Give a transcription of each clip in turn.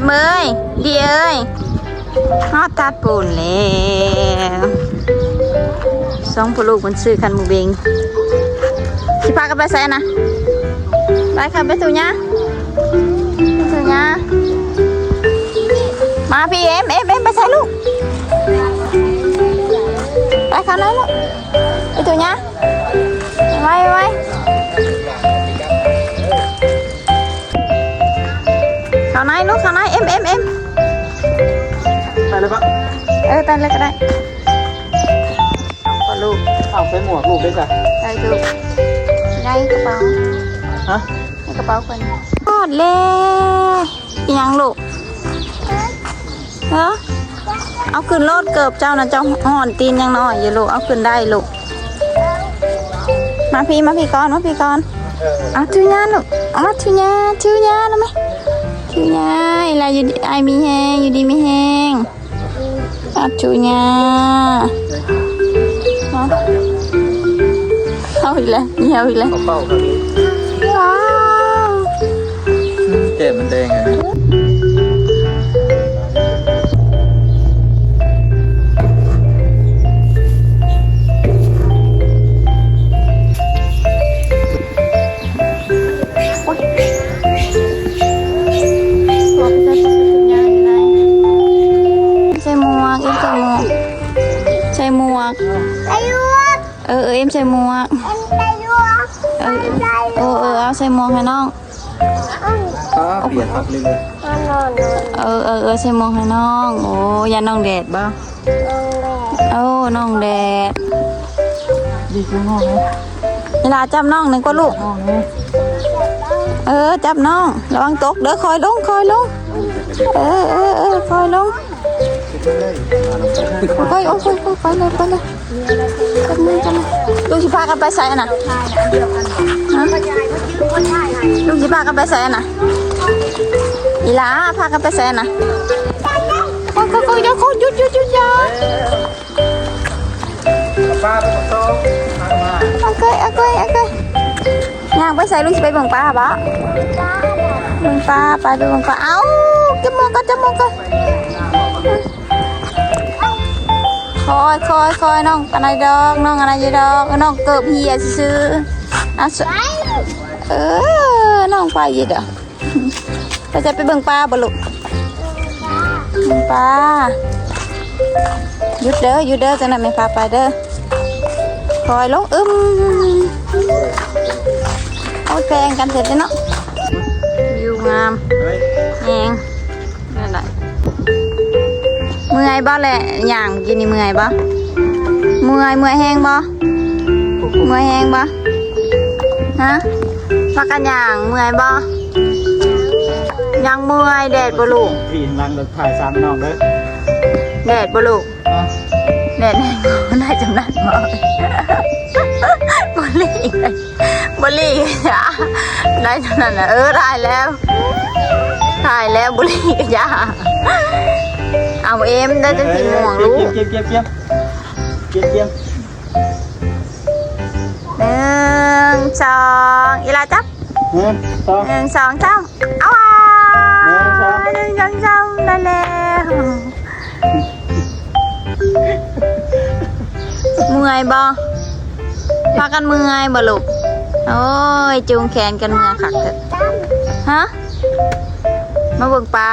มเอ้ยดีเอ้ยฮอดตัดปูนแล้วสองพ่อลูกมันซื้อคันมูเบงสิพากันไปใส่นะไปค่ะไปสู่ยะไปสู่ยะมาพี่เอ็มเอ็มเอ็มไปใส่ลูก ลูกเข้าในเอ็มเอ็มเอ็มไปเลยปะเออตันเลยก็ได้เอาลูกเอาใส่หมวกลูกด้วยจ้ะได้ลูกได้กระเป๋าฮะในกระเป๋าคนทอดเลยอิหยังลูกเนาะเอาขึ้นรถเกือบเจ้านะเจ้าห่อนตีนยังน้อยอยู่ลูกเอาขึ้นได้ลูกมาพี่มาพี่ก่อนมาพี่ก่อนเอาถือยาลูกเอามาถือยาถือยานะไหมถือยาอะไรอยู่ดีไอมีแหงอยู่ดีมีแหงเอาถือยาเอาเอาอีกแล้วเหี่ยวอีกแล้วเอาเป้าครับพี่ว้าวเจ็บมันแดงเลยบอก เออเออเอ็มใส่หมวกอายุเออเออเออเอาใส่หมวกให้น้องครับเปลี่ยนพักเลยเลยนอนนอนเออเออเออใส่หมวกให้น้อง โอ้ยาน้องแดดบ่นอนแม่โอ้น้องแดดดีขึ้นห้องไหมเวลาจับน้องหนึ่งก็ลูกห้องนี้เออจับน้องระวังตกเด้อคอยลงคอยลงเออเออเออคอยลง ไปโอ้ยไปเลยไปเลยจับมือจับมือลูกสิพากันไปใส่น่ะฮะลูกสิพากันไปใส่น่ะอีลาพากันไปใส่น่ะคอยคอยคอยเดี๋ยวคอยหยุดหยุดหยุดอย่าป้าไปกับโต๊ะมามาโอเคโอเคโอเคย่างไปใส่ลูกสิไปเบิ่งปลาบ่เบิ่งปลาไปเบิ่งปลาเอ้าจมือกันจับมือกัน คอยคอยคอยน้องอะไรดอกน้องอะไรอยู่ดอกน้องเกิบเฮียซื้อๆอะสเออน้องไปอยี่เด้อไปจะไปเบิ่งปลาบ่ลูกเบิ่งปลาหยุดเด้อหยุดเด้อจังนั้นไม่พาไปเด้อคอยลงอึมเอาแพงกันเสร็จแล้วเนาะวิวงามเฮ้ยแหงนั่นแหละเมื่อยบ่แหละย่างกินนี่เมื่อยบ่เมื่อยเมื่อยแห้งบ่เมื่อยแห้งบ่ฮะพักกันย่างเมื่อยบ่ยังเมื่อยแดดบ่ลูกพี่รังราถ่ายซ้ำน้องเลยแดดบ่ลูกแดดแห้งบ่ได้จำนันบ่บ่ลีเลยบ่ลีจ้ะได้จำนันนะเออได้แล้วถ่ายแล้วบุหรี่ก็ย่า เอาเอ็มได้จะกินม่วงลูกเก็บเก็บเก็บเก็บเก็บหนึ่งสองอีลาจับเฮ้ยสองหนึ่งสองสามเอาอะหนึ่งสองหนึ่งสองสามได้แล้วเมื่อยบ่พากันเมื่อยบ่ลูกโอ้ยจูงแขนกันเมื่อยขักเถอะฮะ มาเบิ่งปลา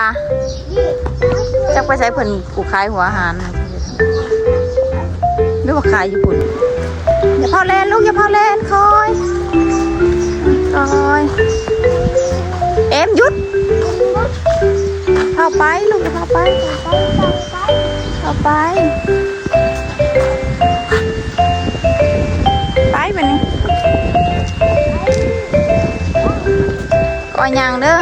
จักไปใช้เพิ่นกูขายหัวอาหารหรือว่าขายอยู่พุ่นอย่าพอแลนลูกอย่าพอแลนคอยคอยเอ็มหยุดเข้าไปลูกเข้าไปเข้าไปไปไปนี่ก่อนยางเด้อ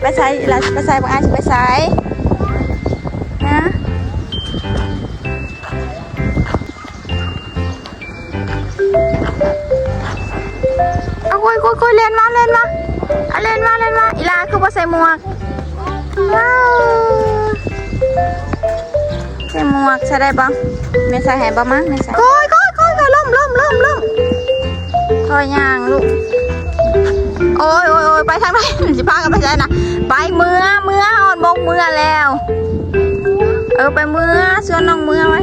ไปใช้เวลาจะไปใช้บางอันจะไปใช้นะเอาคุยคุยคุยเล่นมาเล่นมาเอาเล่นมาเล่นมาอีลาคือว่าใส่หมวกว้าวใส่หมวกใส่ได้ปะไม่ใส่ให้ปะมั้งไม่ใส่โอ้ยโอ้ยโอ้ยโอ้ยล่มล่มล่มล่มพ่อย่างลูก โอ้ยโอ้ยโอ้ยไปทางไหนสิพากันไปใช่นะไปเมื่อเมื่ออ่อนบงเมื่อแล้ว เออไปเมื่อชวนน้องเมื่อไว้